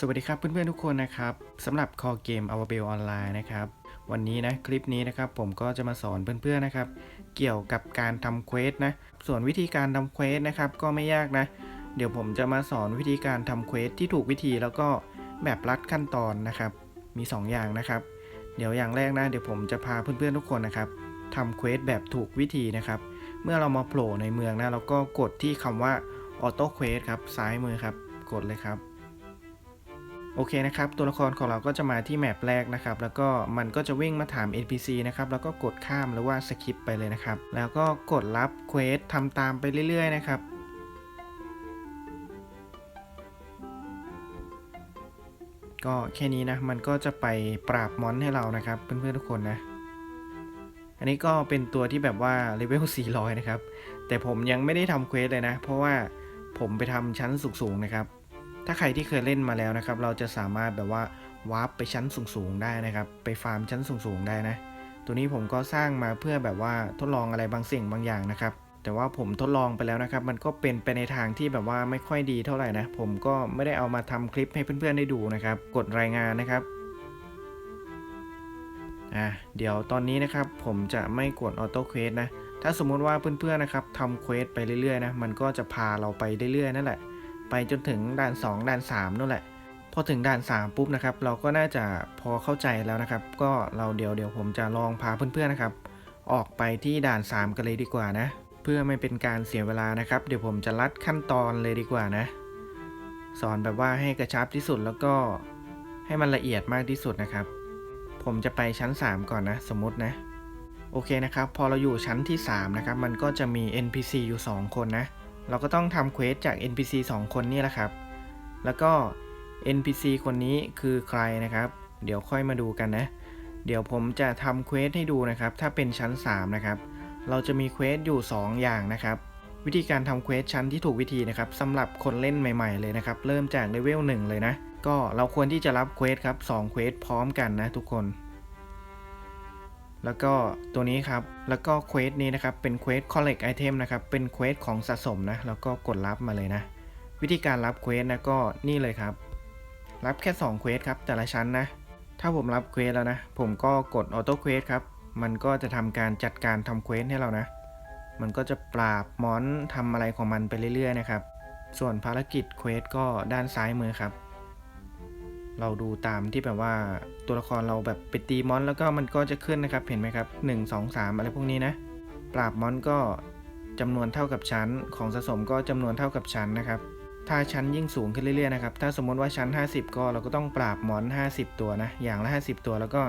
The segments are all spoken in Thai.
สวัสดีครับเพื่อนๆทุกคนนะครับสำหรับคอเกม a v a b e l ออนไลน์นะครับวันนี้นะคลิปนี้นะครับผมก็จะมาสอนเพื่อนๆนะครับ เกี่ยวกับการทำเควสนะส่วนวิธีการทำเควสนะครับก็ไม่ยากนะ เดี๋ยวผมจะมาสอนวิธีการทำเควสที่ถูกวิธีแล้วก็แบบรัดขั้นตอนนะครับ มี 2 อย่างนะครับ เดี๋ยวอย่างแรกนะเดี๋ยวผมจะพาเพื่อนๆทุกคนนะครับทำเควสแบบถูกวิธีนะครับ เมื่อเรามาโผล่ในเมืองนะเราก็กดที่คำว่าออโต้เควสครับซ้ายมือครับกดเลยครับ โอเคนะครับตัวละครของเราก็จะมาที่แมปแรกนะครับแล้วก็มันก็จะวิ่งมาถาม NPC นะครับแล้วก็กดข้ามหรือว่าสคิปไปเลยนะครับแล้วก็กดรับเควสทำตามไปเรื่อยๆนะครับก็แค่นี้นะมันก็จะไปปราบมอนให้เรานะครับเพื่อนๆทุกคนนะอันนี้ก็เป็นตัวที่แบบว่าเลเวล400 นะครับ แต่ผมยังไม่ได้ทำเควสเลยนะ เพราะว่าผมไปทำชั้นสูงๆนะครับ ถ้าใครที่เคยเล่นมาแล้วนะครับ เราจะสามารถแบบว่าวาร์ปไปชั้นสูงๆได้นะครับ ไปฟาร์มชั้นสูงๆได้นะ ตัวนี้ผมก็สร้างมาเพื่อแบบว่าทดลองอะไรบางสิ่งบางอย่างนะครับ แต่ว่าผมทดลองไปแล้วนะครับ มันก็เป็นไปในทางที่แบบว่าไม่ค่อยดีเท่าไหร่นะ ผมก็ไม่ได้เอามาทำคลิปให้เพื่อนๆได้ดูนะครับ กดรายงานนะครับอะเดี๋ยวตอนนี้นะครับผมจะไม่กดออโต้เควสนะ ถ้าสมมุติว่าเพื่อนๆนะครับทำเควสไปเรื่อยๆนะ มันก็จะพาเราไปเรื่อยๆนั่นแหละ ไปจนถึงด่าน 2 ด่าน 3นั่นแหละ พอถึงด่าน 3 ปุ๊บนะครับ เราก็น่าจะพอเข้าใจแล้วนะครับ ก็เราเดี๋ยวเดี๋ยวผมจะลองพาเพื่อนๆนะครับ ออกไปที่ด่าน 3 กันเลยดีกว่านะ เพื่อไม่เป็นการเสียเวลานะครับ เดี๋ยวผมจะลัดขั้นตอนเลยดีกว่านะ สอนแบบว่าให้กระชับที่สุดแล้วก็ให้มันละเอียดมากที่สุดนะครับ ผมจะไปชั้น 3 ก่อนนะ สมมตินะ โอเคนะครับ พอเราอยู่ชั้นที่ 3 นะครับ มันก็จะมี NPC อยู่ 2 คนนะ เราก็ต้องทำเควสจาก NPC 2 คนนี่แหละครับ แล้วก็ NPC คนนี้คือใครนะครับ เดี๋ยวค่อยมาดูกันนะ เดี๋ยวผมจะทำเควสให้ดูนะครับ ถ้าเป็นชั้น 3 นะครับ เราจะมีเควสอยู่ 2 อย่างนะครับ วิธีการทำเควสชั้นที่ถูกวิธีนะครับสำหรับคนเล่นใหม่ ๆ เลยนะครับ เริ่มจากเลเวล1เลยนะ ก็เราควรที่จะรับเควสครับ2เควสพร้อมกันนะทุกคน แล้วก็ตัวนี้ครับ แล้วก็เควสนี้นะครับ เป็นเควส collect item นะครับ เป็นเควสของสะสมนะ แล้วก็กดรับมาเลยนะ วิธีการรับเควสนะก็นี่เลยครับ รับแค่2เควสครับ แต่ละชั้นนะ ถ้าผมรับเควสแล้วนะ ผมก็กดออโต้เควสครับ มันก็จะทำการจัดการทำเควสให้เรานะ มันก็จะปราบมอนทำอะไรของมันไปเรื่อยๆนะครับ ส่วนภารกิจเควสก็ด้านซ้ายมือครับ เราดูตามที่แบบว่า ตัวละครเราแบบไปตีมอนแล้วก็มันก็จะขึ้นนะครับ เห็นไหมครับ 1 2 3 อะไรพวกนี้นะ ปราบมอนก็จำนวนเท่ากับชั้น ของสะสมก็จำนวนเท่ากับชั้นนะครับ ถ้าชั้นยิ่งสูงขึ้นเรื่อยๆนะครับ ถ้าสมมติว่าชั้น 50 ก็เราก็ต้องปราบมอน 50 ตัวนะ อย่างละ 50 ตัวแล้วก็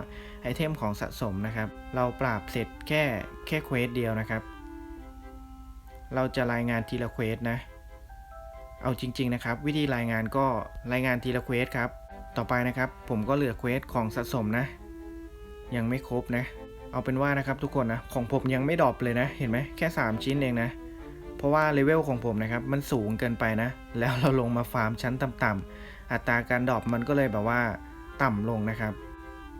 ไอเทมของสะสมนะครับ เราปราบเสร็จแค่แค่เควสเดียวนะครับ เราจะรายงานทีละเควสนะ เอาจริง ๆนะครับ วิธีรายงานก็รายงานทีละเควสครับ ต่อไปนะครับ ผมก็เหลือเควสของสะสมนะ ยังไม่ครบนะ เอาเป็นว่านะครับทุกคนนะ ของผมยังไม่ดรอปเลยนะ เห็นไหมแค่ 3 ชิ้นเองนะ เพราะว่าเลเวลของผมนะครับ มันสูงเกินไปนะ แล้วเราลงมาฟาร์มชั้นต่ำๆอัตราการดรอปมันก็เลยแบบว่าต่ำลงนะครับ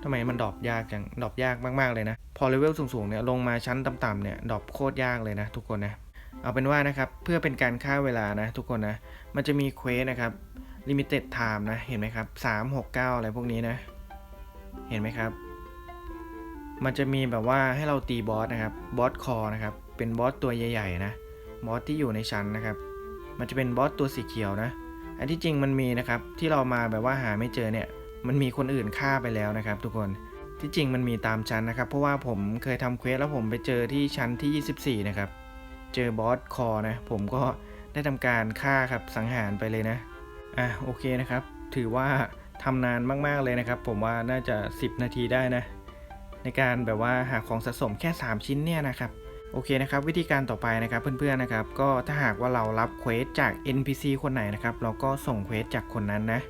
ทำไมมันดรอปยากจังดรอปยากมากๆเลยนะ พอเลเวลสูงๆเนี่ยลงมาชั้นต่ำๆเนี่ยดรอปโคตรยากเลยนะ ทุกคนนะเอาเป็นว่านะครับเพื่อเป็นการฆ่าเวลานะ ทุกคนนะ มันจะมีเควสนะครับ limited time นะ เห็นไหมครับ3 6 9อะไรพวกนี้นะ เห็นไหมครับ มันจะมีแบบว่าให้เราตีบอสนะครับ บอสคอนะครับ เป็นบอสตัวใหญ่ๆนะ บอสที่อยู่ในชั้นนะครับ มันจะเป็นบอสตัวสีเขียวนะ อันที่จริงมันมีนะครับ ที่เรามาแบบว่าหาไม่เจอเนี่ย มันมีคนอื่นฆ่าไปแล้วนะครับ ทุกคน ที่จริงมันมีตามชั้นนะครับ เพราะว่าผมเคยทำเควสแล้วผมไปเจอที่ชั้นที่ 24 นะครับ เจอบอสคอนะ ผมก็ได้ทำการฆ่าครับสังหารไปเลยนะ อะโอเคนะครับ ถือว่าทำนานมากๆเลยนะครับ ผมว่าน่าจะ 10 นาทีได้นะ ในการแบบว่าหาของสะสมแค่ 3 ชิ้นเนี่ยนะครับโอเคนะครับวิธีการต่อไปนะครับเพื่อนๆนะครับก็ถ้าหากว่าเรารับเควสจาก NPC คนไหนนะครับเราก็ส่งเควสจากคนนั้นนะ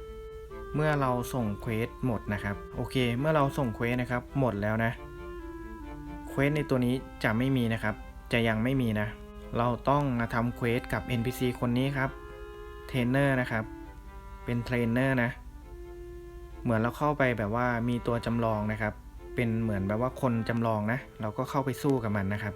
เมื่อเราส่งเควสหมดนะครับโอเค เมื่อเราส่งเควสนะครับหมดแล้วนะเควสในตัวนี้จะไม่มีนะครับ จะยังไม่มีนะ เราต้องมาทำเควสกับ NPC คนนี้ครับเทรนเนอร์นะครับ เป็นเทรนเนอร์นะ เหมือนเราเข้าไปแบบว่ามีตัวจำลองนะครับ เป็นเหมือนแบบว่าคนจำลองนะ เราก็เข้าไปสู้กับมันนะครับ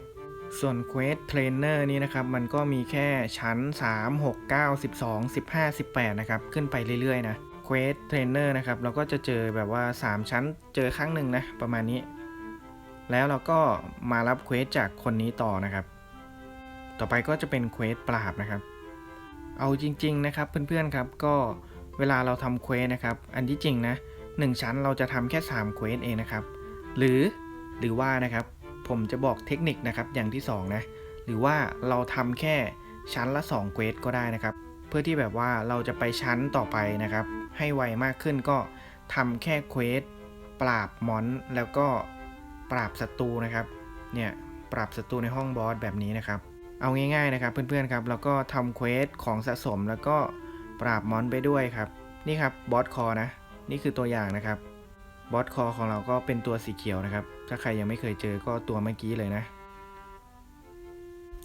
ส่วนเควสเทรนเนอร์นี้นะครับ มันก็มีแค่ชั้น 3 6 9 12 15 18 นะครับ ขึ้นไปเรื่อยๆนะเควสเทรนเนอร์นะครับ เราก็จะเจอแบบว่า 3 ชั้นเจอครั้งหนึ่งนะ ประมาณนี้ แล้วเราก็มารับเควสจากคนนี้ต่อนะครับ ต่อไปก็จะเป็นเควสปราบนะครับ เอาจริง ๆ นะครับเพื่อนๆครับก็ เวลาเราทำเควสนะครับ อันที่จริงนะหนึ่งชั้นเราจะทำแค่3เควสเองนะครับ หรือหรือว่านะครับผมจะบอกเทคนิคนะครับอย่างที่2นะหรือว่าเราทำแค่ชั้นละ2เควสก็ได้นะครับ เพื่อที่แบบว่าเราจะไปชั้นต่อไปนะครับ ให้ไวมากขึ้นก็ทำแค่เควสปราบมอนแล้วก็ปราบศัตรูนะครับเนี่ยปราบศัตรูในห้องบอสแบบนี้นะครับ เอาง่ายๆนะครับเพื่อนๆครับแล้วก็ทำเควสของสะสมแล้วก็ ปราบมอนไปด้วยครับ นี่ครับบอสคอนะ นี่คือตัวอย่างนะครับบอสคอของเราก็เป็นตัวสีเขียวนะครับ ถ้าใครยังไม่เคยเจอก็ตัวเมื่อกี้เลยนะ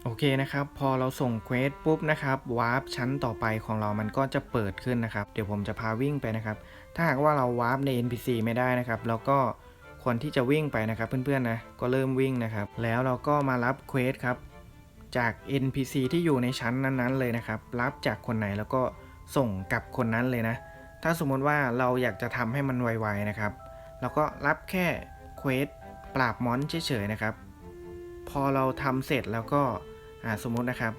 โอเคนะครับ พอเราส่งเควสปุ๊บนะครับวาร์ปชั้นต่อไปของเรามันก็จะเปิดขึ้นนะครับ เดี๋ยวผมจะพาวิ่งไปนะครับ ถ้าหากว่าเราวาร์ปใน NPC ไม่ได้นะครับเราก็ควรที่จะวิ่งไปนะครับเพื่อนๆนะก็เริ่มวิ่งนะครับ แล้วเราก็มารับเควสครับจาก NPC ที่อยู่ในชั้นนั้นๆเลยนะครับ รับจากคนไหนแล้วก็ ส่งกับคนนั้นเลยนะ ถ้าสมมติว่าเราอยากจะทำให้มันไวๆนะครับ เราก็รับแค่เควสปราบมอนเฉยๆนะครับ พอเราทำเสร็จแล้วก็สมมตินะครับ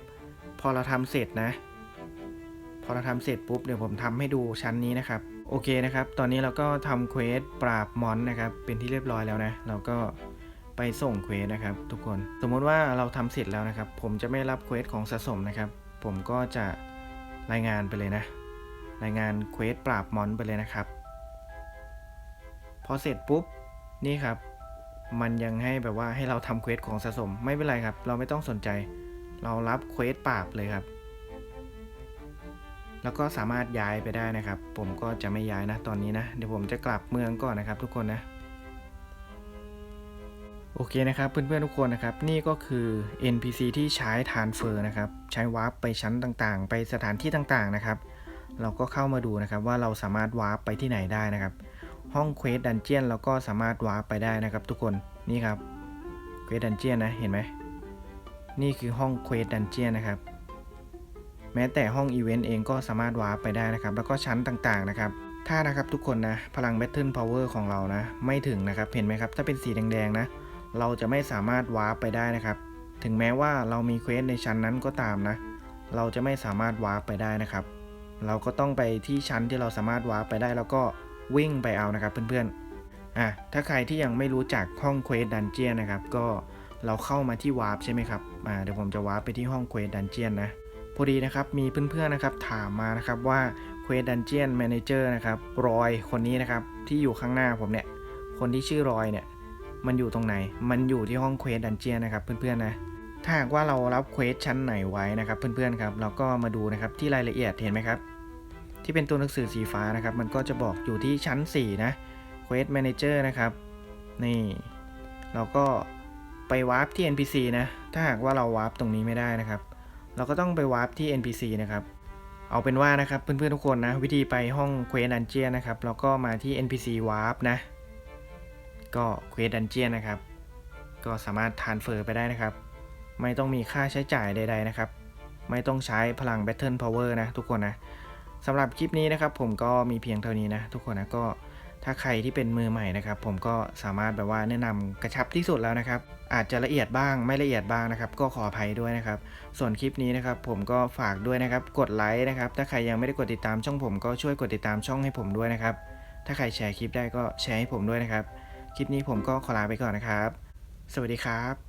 พอเราทำเสร็จนะ พอเราทำเสร็จปุ๊บเดี๋ยวผมทำให้ดูชั้นนี้นะครับโอเคนะครับ ตอนนี้เราก็ทำเควสปราบมอนนะครับ เป็นที่เรียบร้อยแล้วนะ เราก็ไปส่งเควสนะครับ ทุกคน สมมติว่าเราทำเสร็จแล้วนะครับ ผมจะไม่รับเควสของสะสมนะครับ ผมก็จะ รายงานไปเลยนะ รายงานเควสปราบมอนไปเลยนะครับ พอเสร็จปุ๊บ นี่ครับ มันยังให้แบบว่าให้เราทำเควสของสะสม ไม่เป็นไรครับ เราไม่ต้องสนใจ เรารับเควสปราบเลยครับ แล้วก็สามารถย้ายไปได้นะครับ ผมก็จะไม่ย้ายนะตอนนี้นะ เดี๋ยวผมจะกลับเมืองก่อนนะครับ ทุกคนนะ โอเคนะครับเพื่อนๆทุกคนนะครับนี่ก็คือ NPC ที่ใช้ทานเฟอร์นะครับใช้วาร์ปไปชั้นต่างๆ ไปสถานที่ต่างๆนะครับ เราก็เข้ามาดูนะครับว่าเราสามารถวาร์ปไปที่ไหนได้นะครับ ห้องเควสดันเจียนเราก็สามารถวาร์ปไปได้นะครับ ทุกคนนี่ครับเควสดันเจียนนะเห็นไหมนี่คือห้องเควสดันเจียนนะครับ แม้แต่ห้องอีเวนต์เองก็สามารถวาร์ปไปได้นะครับ แล้วก็ชั้นต่างๆนะครับถ้านะครับทุกคนนะพลัง Battle Power ของเรานะไม่ถึงนะครับเห็นไหมครับถ้าเป็นสีแดงๆนะ เราจะไม่สามารถวาร์ปไปได้นะครับ ถึงแม้ว่าเรามีเควสในชั้นนั้นก็ตามนะ เราจะไม่สามารถวาร์ปไปได้นะครับ เราก็ต้องไปที่ชั้นที่เราสามารถวาร์ปไปได้ แล้วก็วิ่งไปเอานะครับเพื่อนๆ อะ ถ้าใครที่ยังไม่รู้จักห้องเควสดันเจียนนะครับ ก็เราเข้ามาที่วาร์ปใช่ไหมครับ อ่า เดี๋ยวผมจะวาร์ปไปที่ห้องเควสดันเจียนนะ พอดีนะครับ มีเพื่อนๆนะครับถามมานะครับว่าเควสดันเจียนแมเนเจอร์นะครับ รอยคนนี้นะครับที่อยู่ข้างหน้าผมเนี่ย คนที่ชื่อรอยเนี่ย มันอยู่ตรงไหน มันอยู่ที่ห้องเควสดันเจียนนะครับเพื่อนๆนะถ้าหากว่าเรารับเควสชั้นไหนไว้นะครับเพื่อนๆครับเราก็มาดูนะครับที่รายละเอียดเห็นไหมครับ ที่เป็นตัวหนังสือสีฟ้านะครับ มันก็จะบอกอยู่ที่ชั้น 4 นะเควสแมเนเจอร์นะครับนี่เราก็ไปวาร์ปที่ NPC นะถ้าหากว่าเราวาร์ปตรงนี้ไม่ได้นะครับ เราก็ต้องไปวาร์ปที่ NPC นะครับเอาเป็นว่านะครับเพื่อนๆทุกคนนะวิธีไปห้องเควสดันเจียนนะครับเราก็มาที่ NPC วาร์ปนะ ก็เควสดันเจียนนะครับ ก็สามารถทานเฟอร์ไปได้นะครับ ไม่ต้องมีค่าใช้จ่ายใด ๆ นะครับ ไม่ต้องใช้พลัง Battle Power นะทุกคนนะสำหรับคลิปนี้นะครับ ผมก็มีเพียงเท่านี้นะทุกคนนะก็ถ้าใครที่เป็นมือใหม่นะครับ ผมก็สามารถแบบว่าแนะนำกระชับที่สุดแล้วนะครับ อาจจะละเอียดบ้างไม่ละเอียดบ้างนะครับ ก็ขออภัยด้วยนะครับ ส่วนคลิปนี้นะครับ ผมก็ฝากด้วยนะครับ กดไลค์นะครับ ถ้าใครยังไม่ได้กดติดตามช่องผมก็ช่วยกดติดตามช่องให้ผมด้วยนะครับ ถ้าใครแชร์คลิปได้ก็แชร์ให้ผมด้วยนะครับ คลิปนี้ผมก็ขอลาไปก่อนนะครับ สวัสดีครับ